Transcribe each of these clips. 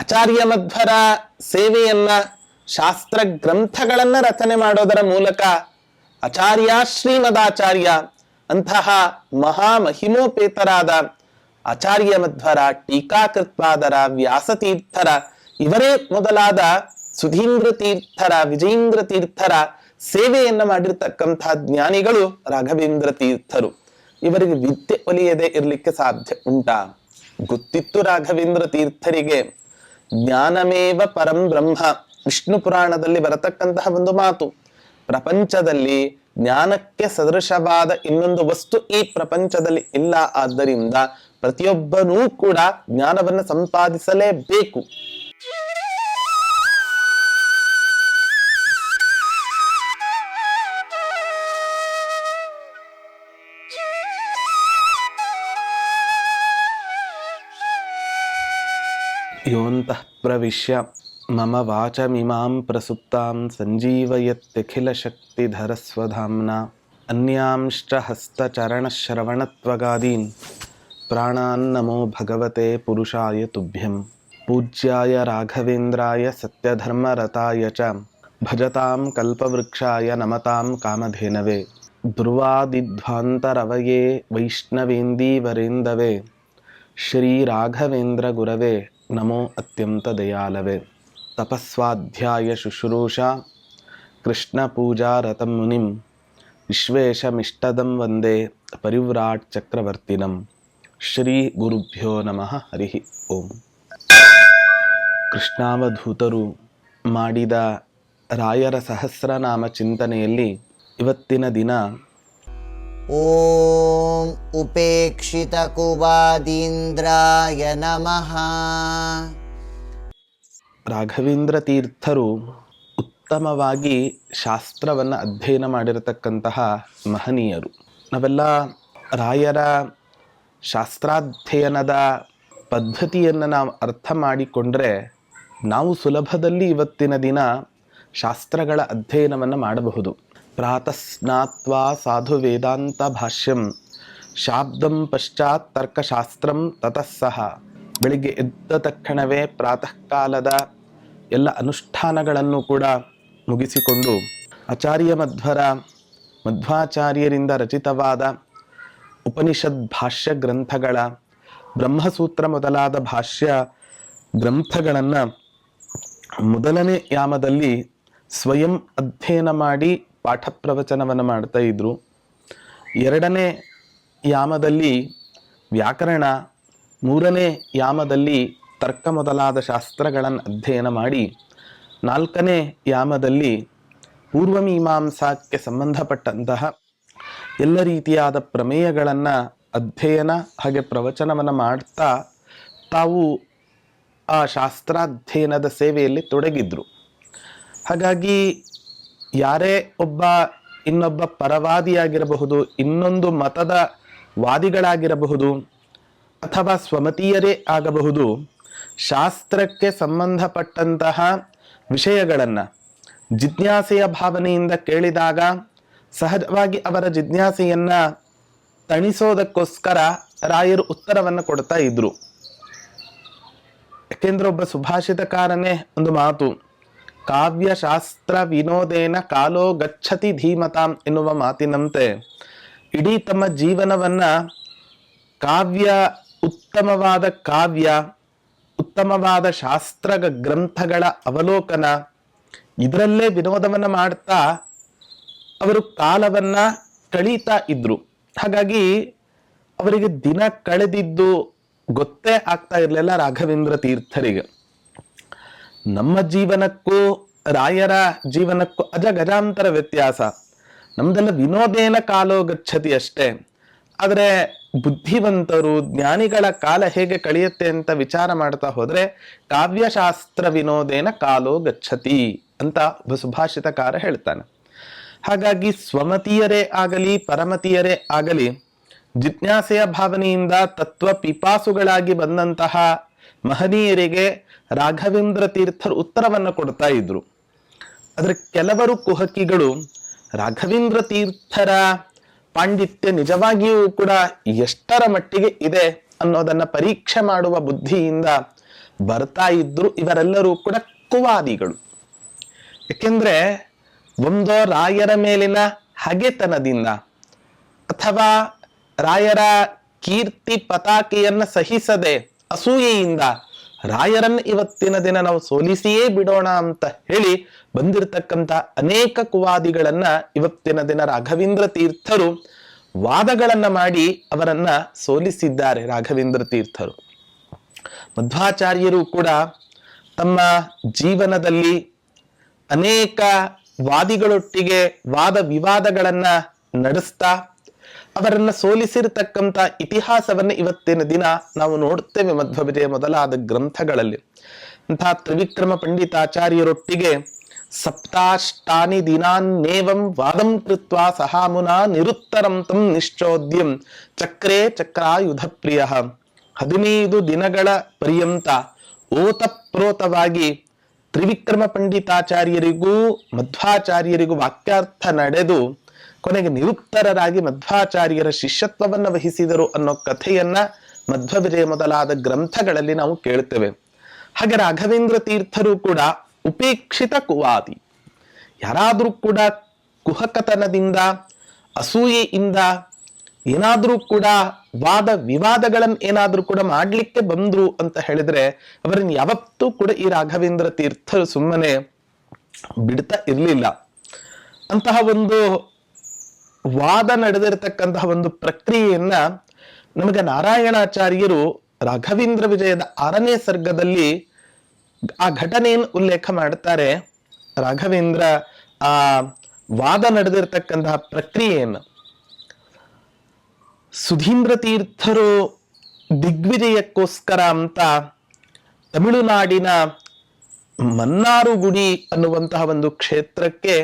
ಆಚಾರ್ಯ ಮಧ್ವರ ಸೇವೆಯನ್ನ ಶಾಸ್ತ್ರ ಗ್ರಂಥಗಳನ್ನ ರಚನೆ ಮಾಡೋದರ ಮೂಲಕ ಆಚಾರ್ಯ ಶ್ರೀಮದಾಚಾರ್ಯ, ಅಂತಹ ಮಹಾಮಹಿಮೋಪೇತರಾದ ಆಚಾರ್ಯ ಮಧ್ವರ ಟೀಕಾಕೃತ್ಪಾದರ ವ್ಯಾಸತೀರ್ಥರ, ಇವರೇ ಮೊದಲಾದ ಸುಧೀಂದ್ರ ತೀರ್ಥರ, ವಿಜಯೇಂದ್ರ ತೀರ್ಥರ ಸೇವೆಯನ್ನ ಮಾಡಿರ್ತಕ್ಕಂತಹ ಜ್ಞಾನಿಗಳು ರಾಘವೇಂದ್ರ ತೀರ್ಥರು. ಇವರಿಗೆ ವಿದ್ಯೆ ಒಲಿಯದೆ ಇರಲಿಕ್ಕೆ ಸಾಧ್ಯ ಉಂಟಾ. ಗೊತ್ತಿತ್ತು ರಾಘವೇಂದ್ರ ತೀರ್ಥರಿಗೆ. ಜ್ಞಾನಮೇವ ಪರಂ ಬ್ರಹ್ಮ. ವಿಷ್ಣು ಪುರಾಣದಲ್ಲಿ ಬರತಕ್ಕಂತಹ ಒಂದು ಮಾತು. ಪ್ರಪಂಚದಲ್ಲಿ ಜ್ಞಾನಕ್ಕೆ ಸದೃಶವಾದ ಇನ್ನೊಂದು ವಸ್ತು ಈ ಪ್ರಪಂಚದಲ್ಲಿ ಇಲ್ಲ. ಆದ್ದರಿಂದ ಪ್ರತಿಯೊಬ್ಬನೂ ಕೂಡ ಜ್ಞಾನವನ್ನು ಸಂಪಾದಿಸಲೇಬೇಕು. तः प्रविश्य मम वाचमिमां प्रसुप्तां सञ्जीवयत्यखिलशक्तिधरस्वधाम्ना अन्यांश्च हस्तचरणश्रवणत्वगादीन् प्राणान्नमो भगवते पुरुषाय तुभ्यं। पूज्याय राघवेन्द्राय सत्यधर्मरताय च भजतां कल्पवृक्षाय नमतां कामधेनवे। ध्रुवादिध्वान्तरवये वैष्णवेन्दीवरेन्दवे। श्रीराघवेन्द्रगुरवे ನಮೋ ಅತ್ಯಂತ ದಯಾಲವೇ ತಪಸ್ವಾಧ್ಯಾಯ ಶುಶ್ರೂಷಾ ಕೃಷ್ಣ ಪೂಜಾ ರಥಂ ಮುನಿಂ ವಿಶ್ವೇಶಮಿಷ್ಟದಂ ವಂದೇ ಪರಿವ್ರಾಟ್ ಚಕ್ರವರ್ತಿನಂ ಶ್ರೀ ಗುರುಭ್ಯೋ ನಮಃ ಹರಿ ಓಂ ಕೃಷ್ಣಾವಧೂತರು ಮಾಡಿದ ರಾಯರ ಸಹಸ್ರನಾಮ ಚಿಂತನೆಯಲ್ಲಿ ಇವತ್ತಿನ ದಿನ ಓಂ ಉಪೇಕ್ಷಿತ ಉಪೇಕ್ಷಿತಕುವಾದೀಂದ್ರಾಯ ನಮಃ ರಾಘವೇಂದ್ರ ತೀರ್ಥರು ಉತ್ತಮವಾಗಿ ಶಾಸ್ತ್ರವನ್ನು ಅಧ್ಯಯನ ಮಾಡಿರತಕ್ಕಂತಹ ಮಹನೀಯರು. ನಾವೆಲ್ಲ ರಾಯರ ಶಾಸ್ತ್ರಾಧ್ಯಯನದ ಪದ್ಧತಿಯನ್ನು ನಾವು ಅರ್ಥ ಮಾಡಿಕೊಂಡ್ರೆ ನಾವು ಸುಲಭದಲ್ಲಿ ಇವತ್ತಿನ ದಿನ ಶಾಸ್ತ್ರಗಳ ಅಧ್ಯಯನವನ್ನು ಮಾಡಬಹುದು. ಪ್ರಾತಃ ಸ್ನಾತ್ವಾ ಸಾಧು ವೇದಾಂತ ಭಾಷ್ಯಂ ಶಾಬ್ದಂ ಪಶ್ಚಾತ್ ತರ್ಕಶಾಸ್ತ್ರಂ ತತಃ ಸಹ ಬೆಳಿಗ್ಗೆ ಎದ್ದ ತಕ್ಷಣವೇ ಪ್ರಾತಃ ಕಾಲದ ಎಲ್ಲ ಅನುಷ್ಠಾನಗಳನ್ನು ಕೂಡ ಮುಗಿಸಿಕೊಂಡು ಆಚಾರ್ಯ ಮಧ್ವರ ಮಧ್ವಾಚಾರ್ಯರಿಂದ ರಚಿತವಾದ ಉಪನಿಷದ್ ಭಾಷ್ಯ ಗ್ರಂಥಗಳ ಬ್ರಹ್ಮಸೂತ್ರ ಮೊದಲಾದ ಭಾಷ್ಯ ಗ್ರಂಥಗಳನ್ನು ಮೊದಲನೇ ಯಾಮದಲ್ಲಿ ಸ್ವಯಂ ಅಧ್ಯಯನ ಮಾಡಿ ಪಾಠ ಪ್ರವಚನವನ್ನು ಮಾಡ್ತಾ ಇದ್ರು. ಎರಡನೇ ಯಾಮದಲ್ಲಿ ವ್ಯಾಕರಣ, ಮೂರನೇ ಯಾಮದಲ್ಲಿ ತರ್ಕ ಮೊದಲಾದ ಶಾಸ್ತ್ರಗಳನ್ನು ಅಧ್ಯಯನ ಮಾಡಿ, ನಾಲ್ಕನೇ ಯಾಮದಲ್ಲಿ ಪೂರ್ವಮೀಮಾಂಸಾಕ್ಕೆ ಸಂಬಂಧಪಟ್ಟಂತಹ ಎಲ್ಲ ರೀತಿಯಾದ ಪ್ರಮೇಯಗಳನ್ನು ಅಧ್ಯಯನ ಹಾಗೆ ಪ್ರವಚನವನ್ನು ಮಾಡ್ತಾ ತಾವು ಆ ಶಾಸ್ತ್ರಾಧ್ಯಯನದ ಸೇವೆಯಲ್ಲಿ ತೊಡಗಿದ್ರು. ಹಾಗಾಗಿ ಯಾರೇ ಒಬ್ಬ ಇನ್ನೊಬ್ಬ ಪರವಾದಿಯಾಗಿರಬಹುದು, ಇನ್ನೊಂದು ಮತದ ವಾದಿಗಳಾಗಿರಬಹುದು ಅಥವಾ ಸ್ವಮತೀಯರೇ ಆಗಬಹುದು, ಶಾಸ್ತ್ರಕ್ಕೆ ಸಂಬಂಧಪಟ್ಟಂತಹ ವಿಷಯಗಳನ್ನು ಜಿಜ್ಞಾಸೆಯ ಭಾವನೆಯಿಂದ ಕೇಳಿದಾಗ ಸಹಜವಾಗಿ ಅವರ ಜಿಜ್ಞಾಸೆಯನ್ನು ತಣಿಸೋದಕ್ಕೋಸ್ಕರ ರಾಯರು ಉತ್ತರವನ್ನು ಕೊಡ್ತಾ ಇದ್ರು. ಯಾಕೆಂದ್ರೆ ಒಬ್ಬ ಸುಭಾಷಿತಕಾರನೇ ಒಂದು ಮಾತು ಕಾವ್ಯಶಾಸ್ತ್ರ ವಿನೋದೇನ ಕಾಲೋ ಗಚ್ಚತಿ ಧೀಮತಾಂ ಎನ್ನುವ ಮಾತಿನಂತೆ. ಇಡೀ ತಮ್ಮ ಜೀವನವನ್ನ ಕಾವ್ಯ, ಉತ್ತಮವಾದ ಕಾವ್ಯ, ಉತ್ತಮವಾದ ಶಾಸ್ತ್ರ ಗ್ರಂಥಗಳ ಅವಲೋಕನ, ಇದರಲ್ಲೇ ವಿನೋದವನ್ನ ಮಾಡ್ತಾ ಅವರು ಕಾಲವನ್ನ ಕಳೀತಾ ಇದ್ರು. ಹಾಗಾಗಿ ಅವರಿಗೆ ದಿನ ಕಳೆದಿದ್ದು ಗೊತ್ತೇ ಆಗ್ತಾ ಇರಲಿಲ್ಲ ರಾಘವೇಂದ್ರ ತೀರ್ಥರಿಗೆ. ನಮ್ಮ ಜೀವನಕ್ಕೂ ರಾಯರ ಜೀವನಕ್ಕೂ ಅಜ ಗಜಾಂತರ ವ್ಯತ್ಯಾಸ. ನಮ್ದೆಲ್ಲ ವಿನೋದೇನ ಕಾಲೋ ಗಚ್ಚತಿ ಅಷ್ಟೇ. ಆದರೆ ಬುದ್ಧಿವಂತರು, ಜ್ಞಾನಿಗಳ ಕಾಲ ಹೇಗೆ ಕಳೆಯುತ್ತೆ ಅಂತ ವಿಚಾರ ಮಾಡ್ತಾ ಹೋದರೆ ಕಾವ್ಯಶಾಸ್ತ್ರ ವಿನೋದೇನ ಕಾಲೋ ಗಚ್ಚತಿ ಅಂತ ಸುಭಾಷಿತಕಾರ ಹೇಳ್ತಾನೆ. ಹಾಗಾಗಿ ಸ್ವಮತೀಯರೇ ಆಗಲಿ, ಪರಮತೀಯರೇ ಆಗಲಿ, ಜಿಜ್ಞಾಸೆಯ ಭಾವನೆಯಿಂದ ತತ್ವ ಪಿಪಾಸುಗಳಾಗಿ ಬಂದಂತಹ ಮಹನೀಯರಿಗೆ ರಾಘವೇಂದ್ರ ತೀರ್ಥರು ಉತ್ತರವನ್ನು ಕೊಡ್ತಾ ಇದ್ರು. ಆದರೆ ಕೆಲವರು ಕುಹಕಿಗಳು ರಾಘವೇಂದ್ರ ತೀರ್ಥರ ಪಾಂಡಿತ್ಯ ನಿಜವಾಗಿಯೂ ಕೂಡ ಎಷ್ಟರ ಮಟ್ಟಿಗೆ ಇದೆ ಅನ್ನೋದನ್ನ ಪರೀಕ್ಷೆ ಮಾಡುವ ಬುದ್ಧಿಯಿಂದ ಬರ್ತಾ ಇದ್ರು ಇವರೆಲ್ಲರೂ ಕೂಡ ಕುವಾದಿಗಳು. ಯಾಕೆಂದ್ರೆ ಒಂದೋ ರಾಯರ ಮೇಲಿನ ಹಗೆತನದಿಂದ ಅಥವಾ ರಾಯರ ಕೀರ್ತಿ ಪತಾಕೆಯನ್ನ ಸಹಿಸದೆ ಅಸೂಯೆಯಿಂದ ರಾಯರನ್ನ ಇವತ್ತಿನ ದಿನ ನಾವು ಸೋಲಿಸಿಯೇ ಬಿಡೋಣ ಅಂತ ಹೇಳಿ ಬಂದಿರತಕ್ಕಂತ ಅನೇಕ ಕುವಾದಿಗಳನ್ನ ಇವತ್ತಿನ ದಿನ ರಾಘವೇಂದ್ರ ತೀರ್ಥರು ವಾದಗಳನ್ನ ಮಾಡಿ ಅವರನ್ನ ಸೋಲಿಸಿದ್ದಾರೆ ರಾಘವೇಂದ್ರ ತೀರ್ಥರು. ಮಧ್ವಾಚಾರ್ಯರು ಕೂಡ ತಮ್ಮ ಜೀವನದಲ್ಲಿ ಅನೇಕ ವಾದಿಗಳೊಟ್ಟಿಗೆ ವಾದ ವಿವಾದಗಳನ್ನ ನಡೆಸ್ತಾ ಅವರನ್ನ ಸೋಲಿಸಿರತಕ್ಕಂತ ಇತಿಹಾಸವನ್ನ ಇವತ್ತಿನ ದಿನ ನಾವು ನೋಡುತ್ತೇವೆ ಮಧ್ವ ಮೊದಲಾದ ಗ್ರಂಥಗಳಲ್ಲಿ. ಅಂತಹ ತ್ರಿವಿಕ್ರಮ ಪಂಡಿತಾಚಾರ್ಯರೊಟ್ಟಿಗೆ ಸಪ್ತಾಷ್ಟಾನಿ ದಿನಾನ್ನೇವಂ ವಾದಂ ಕೃತ್ವಾ ಸಹಾಮುನಾ ನಿರುತ್ತರಂ ತಂ ನಿಶ್ಚೋದ್ಯಂ ಚಕ್ರೇ ಚಕ್ರಾಯುಧ ಪ್ರಿಯ. ಹದಿನೈದು ದಿನಗಳ ಪರ್ಯಂತ ಓತಪ್ರೋತವಾಗಿ ತ್ರಿವಿಕ್ರಮ ಪಂಡಿತಾಚಾರ್ಯರಿಗೂ ಮಧ್ವಾಚಾರ್ಯರಿಗೂ ವಾಕ್ಯಾರ್ಥ ನಡೆದು ಕೊನೆಗೆ ನಿರುತ್ತರರಾಗಿ ಮಧ್ವಾಚಾರ್ಯರ ಶಿಷ್ಯತ್ವವನ್ನ ವಹಿಸಿದರು ಅನ್ನೋ ಕಥೆಯನ್ನ ಮಧ್ವ ಮೊದಲಾದ ಗ್ರಂಥಗಳಲ್ಲಿ ನಾವು ಕೇಳುತ್ತೇವೆ. ಹಾಗೆ ರಾಘವೇಂದ್ರ ತೀರ್ಥರು ಕೂಡ ಉಪೇಕ್ಷಿತ ಕುವಾದಿ. ಯಾರಾದ್ರೂ ಕೂಡ ಕುಹಕತನದಿಂದ, ಅಸೂಯೆಯಿಂದ, ಏನಾದ್ರೂ ಕೂಡ ವಾದ ವಿವಾದಗಳನ್ನ ಏನಾದ್ರೂ ಕೂಡ ಮಾಡ್ಲಿಕ್ಕೆ ಬಂದ್ರು ಅಂತ ಹೇಳಿದ್ರೆ ಅವರನ್ನ ಯಾವತ್ತೂ ಕೂಡ ಈ ರಾಘವೇಂದ್ರ ತೀರ್ಥರು ಸುಮ್ಮನೆ ಬಿಡ್ತಾ ಇರಲಿಲ್ಲ. ಅಂತಹ ಒಂದು ವಾದ ನಡೆದಿರತಕ್ಕಂತಹ ಒಂದು ಪ್ರಕ್ರಿಯೆಯನ್ನ ನಮಗೆ ನಾರಾಯಣಾಚಾರ್ಯರು ರಾಘವೇಂದ್ರ ವಿಜಯದ ಆರನೇ ಸರ್ಗದಲ್ಲಿ ಆ ಘಟನೆಯನ್ನು ಉಲ್ಲೇಖ ಮಾಡ್ತಾರೆ. ರಾಘವೇಂದ್ರ ಆ ವಾದ ನಡೆದಿರ್ತಕ್ಕಂತಹ ಪ್ರಕ್ರಿಯೆಯನ್ನು. ಸುಧೀಂದ್ರ ತೀರ್ಥರು ದಿಗ್ವಿಜಯಕ್ಕೋಸ್ಕರ ಅಂತ ತಮಿಳುನಾಡಿನ ಮನ್ನಾರುಗುಡಿ ಅನ್ನುವಂತಹ ಒಂದು ಕ್ಷೇತ್ರಕ್ಕೆ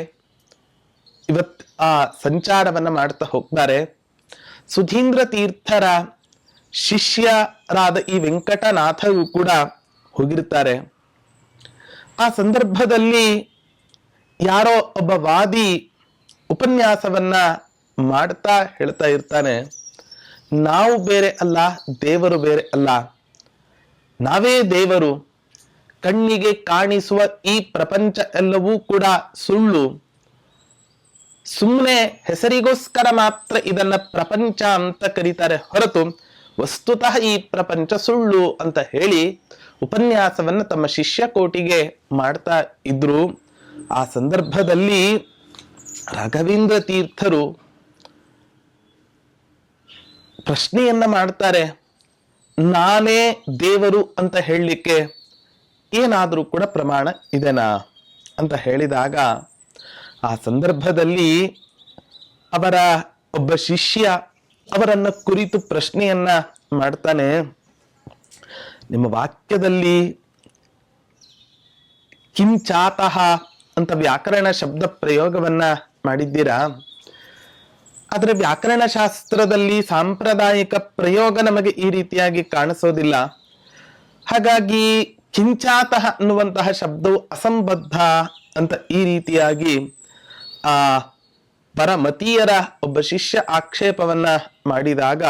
ಇವತ್ ಆ ಸಂಚಾರವನ್ನ ಮಾಡ್ತಾ ಹೋಗ್ತಾರೆ. ಸುಧೀಂದ್ರ ತೀರ್ಥರ ಶಿಷ್ಯರಾದ ಈ ವೆಂಕಟನಾಥರು ಕೂಡ ಹೋಗಿರ್ತಾರೆ. ಆ ಸಂದರ್ಭದಲ್ಲಿ ಯಾರೋ ಒಬ್ಬ ವಾದಿ ಉಪನ್ಯಾಸವನ್ನ ಮಾಡ್ತಾ ಹೇಳ್ತಾ ಇರ್ತಾನೆ. ನಾವು ಬೇರೆ ಅಲ್ಲ, ದೇವರು ಬೇರೆ ಅಲ್ಲ. ನಾವೇ ದೇವರು. ಕಣ್ಣಿಗೆ ಕಾಣಿಸುವ ಈ ಪ್ರಪಂಚ ಎಲ್ಲವೂ ಕೂಡ ಸುಳ್ಳು. ಸುಮ್ಮನೆ ಹೆಸರಿಗೋಸ್ಕರ ಮಾತ್ರ ಇದನ್ನ ಪ್ರಪಂಚ ಅಂತ ಕರೀತಾರೆ ಹೊರತು ವಸ್ತುತಃ ಈ ಪ್ರಪಂಚ ಸುಳ್ಳು ಅಂತ ಹೇಳಿ ಉಪನ್ಯಾಸವನ್ನ ತಮ್ಮ ಶಿಷ್ಯ ಕೋಟಿಗೆ ಮಾಡ್ತಾ ಇದ್ರು. ಆ ಸಂದರ್ಭದಲ್ಲಿ ರಾಘವೇಂದ್ರ ತೀರ್ಥರು ಪ್ರಶ್ನೆಯನ್ನ ಮಾಡ್ತಾರೆ, ನಾನೇ ದೇವರು ಅಂತ ಹೇಳಲಿಕ್ಕೆ ಏನಾದರೂ ಕೂಡ ಪ್ರಮಾಣ ಇದೆನಾ? ಅಂತ ಹೇಳಿದಾಗ ಆ ಸಂದರ್ಭದಲ್ಲಿ ಅವರ ಒಬ್ಬ ಶಿಷ್ಯ ಅವರನ್ನ ಕುರಿತು ಪ್ರಶ್ನೆಯನ್ನ ಮಾಡ್ತಾನೆ. ನಿಮ್ಮ ವಾಕ್ಯದಲ್ಲಿ ಕಿಂಚಾತಃ ಅಂತ ವ್ಯಾಕರಣ ಶಬ್ದ ಪ್ರಯೋಗವನ್ನ ಮಾಡಿದ್ದೀರಾ? ಆದ್ರೆ ವ್ಯಾಕರಣ ಶಾಸ್ತ್ರದಲ್ಲಿ ಸಾಂಪ್ರದಾಯಿಕ ಪ್ರಯೋಗ ನಮಗೆ ಈ ರೀತಿಯಾಗಿ ಕಾಣಿಸೋದಿಲ್ಲ. ಹಾಗಾಗಿ ಕಿಂಚಾತಃ ಅನ್ನುವಂತಹ ಶಬ್ದವು ಅಸಂಬದ್ಧ ಅಂತ ಈ ರೀತಿಯಾಗಿ ಆ ಪರಮತೀಯರ ಒಬ್ಬ ಶಿಷ್ಯ ಆಕ್ಷೇಪವನ್ನ ಮಾಡಿದಾಗ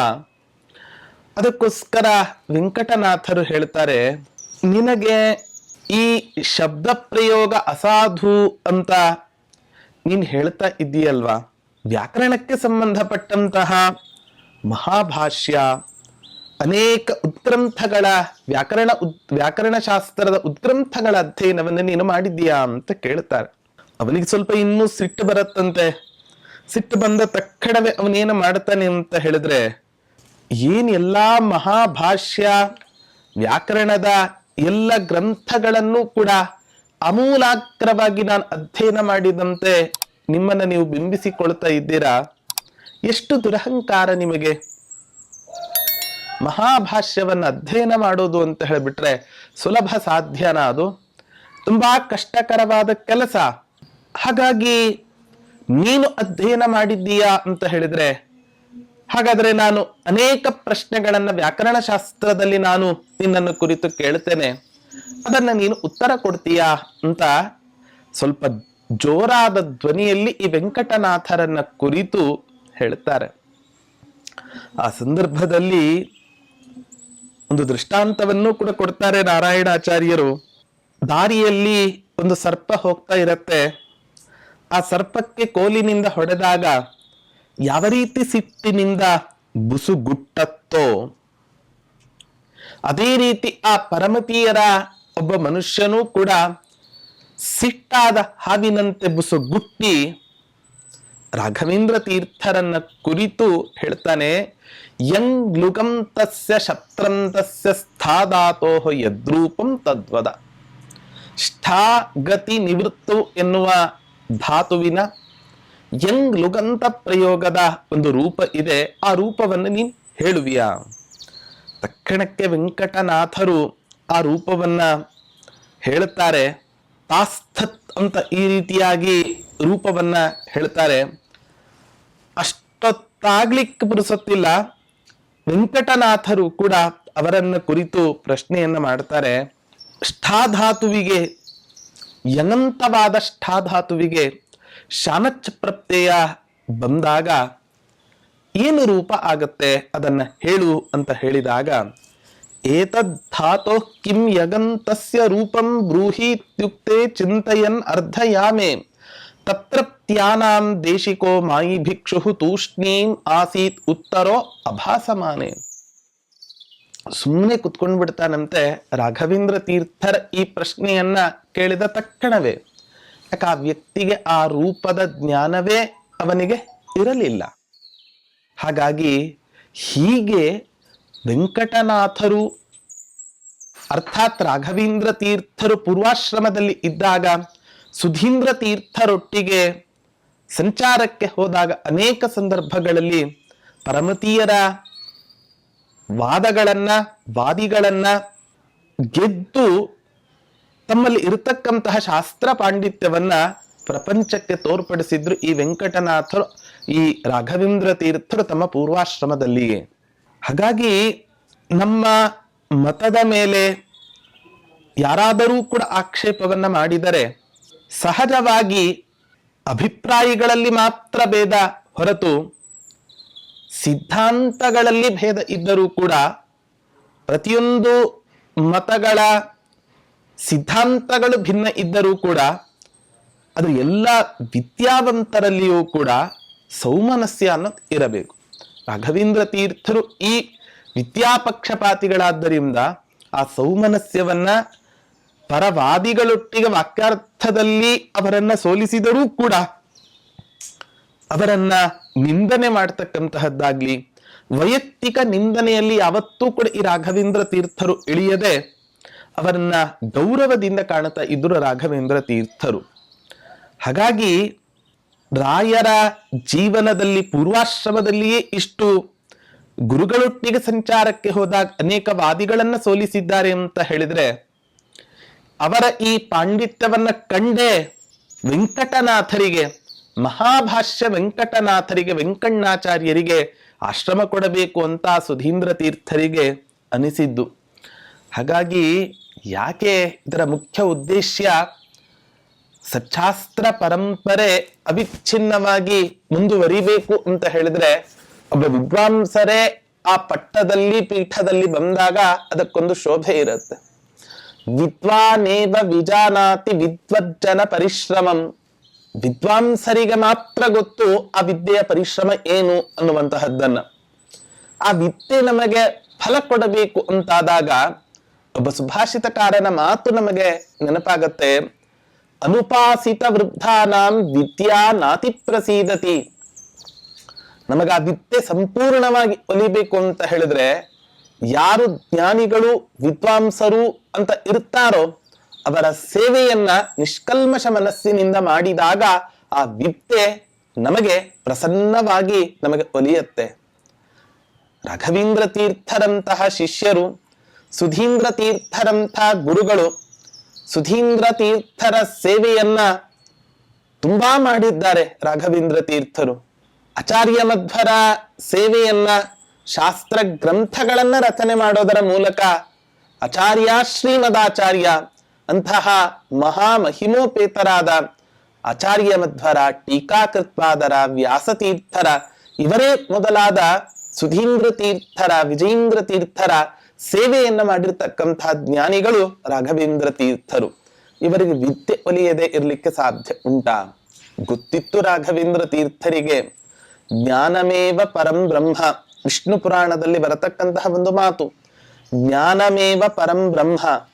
ಅದಕ್ಕೋಸ್ಕರ ವೆಂಕಟನಾಥರು ಹೇಳ್ತಾರೆ, ನಿನಗೆ ಈ ಶಬ್ದ ಪ್ರಯೋಗ ಅಸಾಧು ಅಂತ ನೀನ್ ಹೇಳ್ತಾ ಇದ್ದೀಯಲ್ವಾ? ವ್ಯಾಕರಣಕ್ಕೆ ಸಂಬಂಧಪಟ್ಟಂತಹ ಮಹಾಭಾಷ್ಯ, ಅನೇಕ ಉದ್ಗ್ರಂಥಗಳ ವ್ಯಾಕರಣ ಉದ್ ವ್ಯಾಕರಣ ಶಾಸ್ತ್ರದ ಉದ್ಗ್ರಂಥಗಳ ಅಧ್ಯಯನವನ್ನು ನೀನು ಮಾಡಿದ್ದೀಯಾ ಅಂತ ಕೇಳ್ತಾರೆ. ಅವನಿಗೆ ಸ್ವಲ್ಪ ಇನ್ನೂ ಸಿಟ್ಟು ಬರತ್ತಂತೆ. ಸಿಟ್ಟು ಬಂದ ತಕ್ಷಣವೇ ಅವನೇನು ಮಾಡ್ತಾನೆ ಅಂತ ಹೇಳಿದ್ರೆ, ಏನ್ ಎಲ್ಲಾ ಮಹಾಭಾಷ್ಯ, ವ್ಯಾಕರಣದ ಎಲ್ಲ ಗ್ರಂಥಗಳನ್ನು ಕೂಡ ಅಮೂಲಾಗ್ರವಾಗಿ ನಾನು ಅಧ್ಯಯನ ಮಾಡಿದಂತೆ ನಿಮ್ಮನ್ನ ನೀವು ಬಿಂಬಿಸಿಕೊಳ್ತಾ ಇದ್ದೀರಾ? ಎಷ್ಟು ದುರಹಂಕಾರ ನಿಮಗೆ. ಮಹಾಭಾಷ್ಯವನ್ನ ಅಧ್ಯಯನ ಮಾಡೋದು ಅಂತ ಹೇಳಿಬಿಟ್ರೆ ಸುಲಭ ಸಾಧ್ಯನ ಅದು? ತುಂಬಾ ಕಷ್ಟಕರವಾದ ಕೆಲಸ. ಹಾಗಾಗಿ ನೀನು ಅಧ್ಯಯನ ಮಾಡಿದ್ದೀಯಾ ಅಂತ ಹೇಳಿದ್ರೆ, ಹಾಗಾದ್ರೆ ನಾನು ಅನೇಕ ಪ್ರಶ್ನೆಗಳನ್ನ ವ್ಯಾಕರಣ ಶಾಸ್ತ್ರದಲ್ಲಿ ನಾನು ನಿನ್ನನ್ನು ಕುರಿತು ಕೇಳ್ತೇನೆ. ಅದನ್ನ ನೀನು ಉತ್ತರ ಕೊಡ್ತೀಯಾ ಅಂತ ಸ್ವಲ್ಪ ಜೋರಾದ ಧ್ವನಿಯಲ್ಲಿ ಈ ವೆಂಕಟನಾಥರನ್ನ ಕುರಿತು ಹೇಳ್ತಾರೆ. ಆ ಸಂದರ್ಭದಲ್ಲಿ ಒಂದು ದೃಷ್ಟಾಂತವನ್ನು ಕೂಡ ಕೊಡ್ತಾರೆ ನಾರಾಯಣಾಚಾರ್ಯರು. ದಾರಿಯಲ್ಲಿ ಒಂದು ಸರ್ಪ ಹೋಗ್ತಾ ಇರತ್ತೆ. ಆ ಸರ್ಪಕ್ಕೆ ಕೋಲಿನಿಂದ ಹೊಡೆದಾಗ ಯಾವ ರೀತಿ ಸಿಟ್ಟಿನಿಂದ ಬುಸುಗುಟ್ಟತ್ತೋ ಅದೇ ರೀತಿ ಆ ಪರಮತಿಯರ ಒಬ್ಬ ಮನುಷ್ಯನೂ ಕೂಡ ಸಿಟ್ಟಾದ ಹಾವಿನಂತೆ ಬುಸುಗುಟ್ಟಿ ರಾಘವೇಂದ್ರ ತೀರ್ಥರನ್ನ ಕುರಿತು ಹೇಳ್ತಾನೆ ಯಂಗ್ ಶತ್ರಂ ತಸ್ಯ ಸ್ಥಾದಾತೋ ಯದ್ರೂಪಂ ತದ್ವದ. ಸ್ಥಾ ಗತಿ ನಿವೃತ್ತು ಎನ್ನುವ ಧಾತುವಿನ ಯಂಗ್ ಲುಗಂತ ಪ್ರಯೋಗದ ಒಂದು ರೂಪ ಇದೆ. ಆ ರೂಪವನ್ನು ನೀನು ಹೇಳುವಿಯಾ? ತಕ್ಷಣಕ್ಕೆ ವೆಂಕಟನಾಥರು ಆ ರೂಪವನ್ನ ಹೇಳುತ್ತಾರೆ. ತಾಸ್ಥತ್ ಅಂತ ಈ ರೀತಿಯಾಗಿ ರೂಪವನ್ನ ಹೇಳ್ತಾರೆ ಅಷ್ಟೊತ್ತಾಗ್ಲಿಕ್ಕೆ ಪುರುಸೊತ್ತಿಲ್ಲ. ವೆಂಕಟನಾಥರು ಕೂಡ ಅವರನ್ನ ಕುರಿತು ಪ್ರಶ್ನೆಯನ್ನ ಮಾಡ್ತಾರೆ. ಷ್ಠಾಧಾತುವಿಗೆ ಯನಂತವಾದ ಷ್ಠಾಧಾತುವಿಗೆ ಶಾನಚ್ ಪ್ರತ್ಯಯ ಬಂದಾಗ ಏನು ರೂಪ ಆಗತ್ತೆ? ಅದನ್ನ ಹೇಳು ಅಂತ ಹೇಳಿದಾಗ, ಏತದ್ ಧಾತೋ ಕಿಂ ಯಗಂತಸ್ಯ ರೂಪಂ ಬ್ರೂಹಿ ಇತ್ಯುಕ್ತೆ ಚಿಂತಯನ್ ಅರ್ಧಯಾಮೆ. ತತ್ರತ್ಯಾನಾಂ ದೇಶಿಕೋ ಮಾಯಿ ಭಿಕ್ಷು ತೂಷ್ಣೀಂ ಆಸೀತ್ ಉತ್ತರೋ ಅಭಾಸಮಾನೆ. ಸುಮ್ಮನೆ ಕುತ್ಕೊಂಡ್ ಬಿಡ್ತಾನಂತೆ ರಾಘವೇಂದ್ರ ತೀರ್ಥರ್ ಈ ಪ್ರಶ್ನೆಯನ್ನ ಕೇಳಿದ ತಕ್ಷಣವೇ. ಯಾಕೆ ಆ ವ್ಯಕ್ತಿಗೆ ಆ ರೂಪದ ಜ್ಞಾನವೇ ಅವನಿಗೆ ಇರಲಿಲ್ಲ. ಹಾಗಾಗಿ ಹೀಗೆ ವೆಂಕಟನಾಥರು, ಅರ್ಥಾತ್ ರಾಘವೇಂದ್ರ ತೀರ್ಥರು ಪೂರ್ವಾಶ್ರಮದಲ್ಲಿ ಇದ್ದಾಗ ಸುಧೀಂದ್ರ ತೀರ್ಥರೊಟ್ಟಿಗೆ ಸಂಚಾರಕ್ಕೆ ಹೋದಾಗ ಅನೇಕ ಸಂದರ್ಭಗಳಲ್ಲಿ ಪರಮತೀಯರ ವಾದಗಳನ್ನ, ವಾದಿಗಳನ್ನ ಗೆದ್ದು ತಮ್ಮಲ್ಲಿ ಇರತಕ್ಕಂತಹ ಶಾಸ್ತ್ರ ಪಾಂಡಿತ್ಯವನ್ನ ಪ್ರಪಂಚಕ್ಕೆ ತೋರ್ಪಡಿಸಿದ್ರು ಈ ವೆಂಕಟನಾಥರು, ಈ ರಾಘವೇಂದ್ರ ತೀರ್ಥರು ತಮ್ಮ ಪೂರ್ವಾಶ್ರಮದಲ್ಲಿಯೇ. ಹಾಗಾಗಿ ನಮ್ಮ ಮತದ ಮೇಲೆ ಯಾರಾದರೂ ಕೂಡ ಆಕ್ಷೇಪವನ್ನ ಮಾಡಿದರೆ ಸಹಜವಾಗಿ ಅಭಿಪ್ರಾಯಗಳಲ್ಲಿ ಮಾತ್ರ ಭೇದ ಹೊರತು ಸಿದ್ಧಾಂತಗಳಲ್ಲಿ ಭೇದ ಇದ್ದರೂ ಕೂಡ ಪ್ರತಿಯೊಂದು ಮತಗಳ ಸಿದ್ಧಾಂತಗಳು ಭಿನ್ನ ಇದ್ದರೂ ಕೂಡ, ಅದು ಎಲ್ಲ ವಿದ್ಯಾವಂತರಲ್ಲಿಯೂ ಕೂಡ ಸೌಮನಸ್ಯ ಅನ್ನೋದು ಇರಬೇಕು. ರಾಘವೇಂದ್ರ ತೀರ್ಥರು ಈ ವಿದ್ಯಾಪಕ್ಷಪಾತಿಗಳಾದ್ದರಿಂದ ಆ ಸೌಮನಸ್ಯವನ್ನ ಪರವಾದಿಗಳೊಟ್ಟಿಗೆ ವಾಕ್ಯಾರ್ಥದಲ್ಲಿ ಅವರನ್ನ ಸೋಲಿಸಿದರೂ ಕೂಡ, ಅವರನ್ನ ನಿಂದನೆ ಮಾಡ್ತಕ್ಕಂತಹದ್ದಾಗ್ಲಿ, ವೈಯಕ್ತಿಕ ನಿಂದನೆಯಲ್ಲಿ ಯಾವತ್ತೂ ಕೂಡ ಈ ರಾಘವೇಂದ್ರ ತೀರ್ಥರು ಇಳಿಯದೆ ಅವರನ್ನ ಗೌರವದಿಂದ ಕಾಣುತ್ತಾ ಇದ್ರು ರಾಘವೇಂದ್ರ ತೀರ್ಥರು. ಹಾಗಾಗಿ ರಾಯರ ಜೀವನದಲ್ಲಿ, ಪೂರ್ವಾಶ್ರಮದಲ್ಲಿಯೇ ಇಷ್ಟು ಗುರುಗಳೊಟ್ಟಿಗೆ ಸಂಚಾರಕ್ಕೆ ಹೋದಾಗ ಅನೇಕ ವಾದಿಗಳನ್ನ ಸೋಲಿಸಿದ್ದಾರೆ ಅಂತ ಹೇಳಿದ್ರೆ, ಅವರ ಈ ಪಾಂಡಿತ್ಯವನ್ನ ಕಂಡೇ ವೆಂಕಟನಾಥರಿಗೆ, ಮಹಾಭಾಷ್ಯ ವೆಂಕಟನಾಥರಿಗೆ, ವೆಂಕಣ್ಣಾಚಾರ್ಯರಿಗೆ ಆಶ್ರಮ ಕೊಡಬೇಕು ಅಂತ ಸುಧೀಂದ್ರ ತೀರ್ಥರಿಗೆ ಅನಿಸಿದ್ದು. ಹಾಗಾಗಿ ಯಾಕೆ ಇದರ ಮುಖ್ಯ ಉದ್ದೇಶ ಸಚ್ಚಾಸ್ತ್ರ ಪರಂಪರೆ ಅವಿಚ್ಛಿನ್ನವಾಗಿ ಮುಂದುವರಿಬೇಕು ಅಂತ ಹೇಳಿದ್ರೆ, ಒಬ್ಬ ವಿದ್ವಾಂಸರೇ ಆ ಪಟ್ಟದಲ್ಲಿ, ಪೀಠದಲ್ಲಿ ಬಂದಾಗ ಅದಕ್ಕೊಂದು ಶೋಭೆ ಇರುತ್ತೆ. ವಿದ್ವಾನೇವ ವಿಜಾನಾತಿ ವಿದ್ವಜ್ಜನ ಪರಿಶ್ರಮಂ. ವಿದ್ವಾಂಸರಿಗೆ ಮಾತ್ರ ಗೊತ್ತು ಆ ವಿದ್ಯೆಯ ಪರಿಶ್ರಮ ಏನು ಅನ್ನುವಂತಹದ್ದನ್ನ. ಆ ವಿದ್ಯೆ ನಮಗೆ ಫಲ ಕೊಡಬೇಕು ಅಂತಾದಾಗ ಒಬ್ಬ ಸುಭಾಷಿತಕಾರನ ಮಾತು ನಮಗೆ ನೆನಪಾಗತ್ತೆ. ಅನುಪಾಸಿತ ವೃದ್ಧಾನಾಂ ವಿದ್ಯಾ ನಾತಿ ಪ್ರಸೀದತಿ. ನಮಗೆ ಆ ವಿದ್ಯೆ ಸಂಪೂರ್ಣವಾಗಿ ಒಲಿಬೇಕು ಅಂತ ಹೇಳಿದ್ರೆ, ಯಾರು ಜ್ಞಾನಿಗಳು, ವಿದ್ವಾಂಸರು ಅಂತ ಇರ್ತಾರೋ ಅವರ ಸೇವೆಯನ್ನ ನಿಷ್ಕಲ್ಮಶ ಮನಸ್ಸಿನಿಂದ ಮಾಡಿದಾಗ ಆ ವಿದ್ಯೆ ನಮಗೆ ಪ್ರಸನ್ನವಾಗಿ ನಮಗೆ ಒಲಿಯತ್ತೆ. ರಘವೀಂದ್ರ ತೀರ್ಥರಂತಹ ಶಿಷ್ಯರು ಸುಧೀಂದ್ರ ತೀರ್ಥರಂಥ ಗುರುಗಳು ಸುಧೀಂದ್ರ ತೀರ್ಥರ ಸೇವೆಯನ್ನ ತುಂಬಾ ಮಾಡಿದ್ದಾರೆ ರಾಘವೇಂದ್ರ ತೀರ್ಥರು ಆಚಾರ್ಯ ಮಧ್ವರ ಸೇವೆಯನ್ನ ಶಾಸ್ತ್ರ ಗ್ರಂಥಗಳನ್ನ ರಚನೆ ಮಾಡೋದರ ಮೂಲಕ ಆಚಾರ್ಯ ಶ್ರೀಮದಾಚಾರ್ಯ ಅಂತಹ ಮಹಾ ಮಹಿಮೋಪೇತರಾದ ಆಚಾರ್ಯ ಮಧ್ವರ ಟೀಕಾಕೃತ್ಪಾದರ ವ್ಯಾಸತೀರ್ಥರ ಇವರೇ ಮೊದಲಾದ ಸುಧೀಂದ್ರ ತೀರ್ಥರ ವಿಜಯೇಂದ್ರ ತೀರ್ಥರ ಸೇವೆಯನ್ನ ಮಾಡಿರ್ತಕ್ಕಂತಹ ಜ್ಞಾನಿಗಳು ರಾಘವೇಂದ್ರ ತೀರ್ಥರು. ಇವರಿಗೆ ವಿದ್ಯೆ ಒಲಿಯದೆ ಇರಲಿಕ್ಕೆ ಸಾಧ್ಯ ಉಂಟಾ? ಗೊತ್ತಿತ್ತು ರಾಘವೇಂದ್ರ ತೀರ್ಥರಿಗೆ. ಜ್ಞಾನಮೇವ ಪರಂ ಬ್ರಹ್ಮ. ವಿಷ್ಣು ಪುರಾಣದಲ್ಲಿ ಬರತಕ್ಕಂತಹ ಒಂದು ಮಾತು. ಜ್ಞಾನಮೇವ ಪರಂ ಬ್ರಹ್ಮ.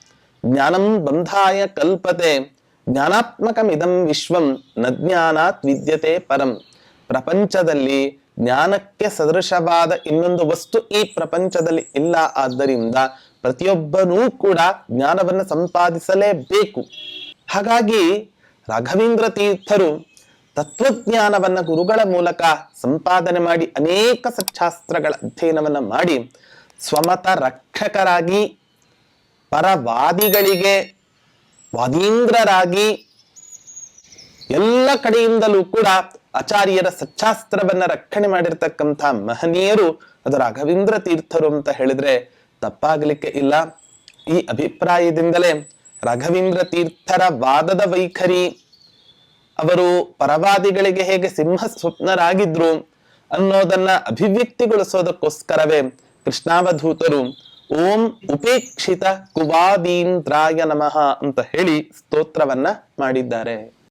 ಜ್ಞಾನಂ ಬಂಧಾಯ ಕಲ್ಪತೆ. ಜ್ಞಾನಾತ್ಮಕಮಿದಂ ವಿಶ್ವಂ ನ ಜ್ಞಾನಾತ್ ವಿದ್ಯತೆ ಪರಂ. ಪ್ರಪಂಚದಲ್ಲಿ ಜ್ಞಾನಕ್ಕೆ ಸದೃಶವಾದ ಇನ್ನೊಂದು ವಸ್ತು ಈ ಪ್ರಪಂಚದಲ್ಲಿ ಇಲ್ಲ. ಆದ್ದರಿಂದ ಪ್ರತಿಯೊಬ್ಬನೂ ಕೂಡ ಜ್ಞಾನವನ್ನು ಸಂಪಾದಿಸಲೇಬೇಕು. ಹಾಗಾಗಿ ರಾಘವೇಂದ್ರ ತೀರ್ಥರು ತತ್ವಜ್ಞಾನವನ್ನು ಗುರುಗಳ ಮೂಲಕ ಸಂಪಾದನೆ ಮಾಡಿ ಅನೇಕ ಸಚ್ಚಾಸ್ತ್ರಗಳ ಅಧ್ಯಯನವನ್ನು ಮಾಡಿ ಸ್ವಮತ ರಕ್ಷಕರಾಗಿ, ಪರವಾದಿಗಳಿಗೆ, ವಾದೀಂದ್ರರಾಗಿ ಎಲ್ಲ ಕಡೆಯಿಂದಲೂ ಕೂಡ ಆಚಾರ್ಯರ ಸಚ್ಚಾಸ್ತ್ರವನ್ನ ರಕ್ಷಣೆ ಮಾಡಿರ್ತಕ್ಕಂಥ ಮಹನೀಯರು ಅದು ರಾಘವೇಂದ್ರ ತೀರ್ಥರು ಅಂತ ಹೇಳಿದ್ರೆ ತಪ್ಪಾಗಲಿಕ್ಕೆ ಇಲ್ಲ. ಈ ಅಭಿಪ್ರಾಯದಿಂದಲೇ ರಾಘವೇಂದ್ರ ತೀರ್ಥರ ವಾದದ ವೈಖರಿ, ಅವರು ಪರವಾದಿಗಳಿಗೆ ಹೇಗೆ ಸಿಂಹ ಸ್ವಪ್ನರಾಗಿದ್ರು ಅನ್ನೋದನ್ನ ಅಭಿವ್ಯಕ್ತಿಗೊಳಿಸೋದಕ್ಕೋಸ್ಕರವೇ ಕೃಷ್ಣಾವಧೂತರು ಓಂ ಉಪೇಕ್ಷಿತ ಕುವಾದೀಂದ್ರಾಯ ನಮಃ ಅಂತ ಹೇಳಿ ಸ್ತೋತ್ರವನ್ನ ಮಾಡಿದ್ದಾರೆ.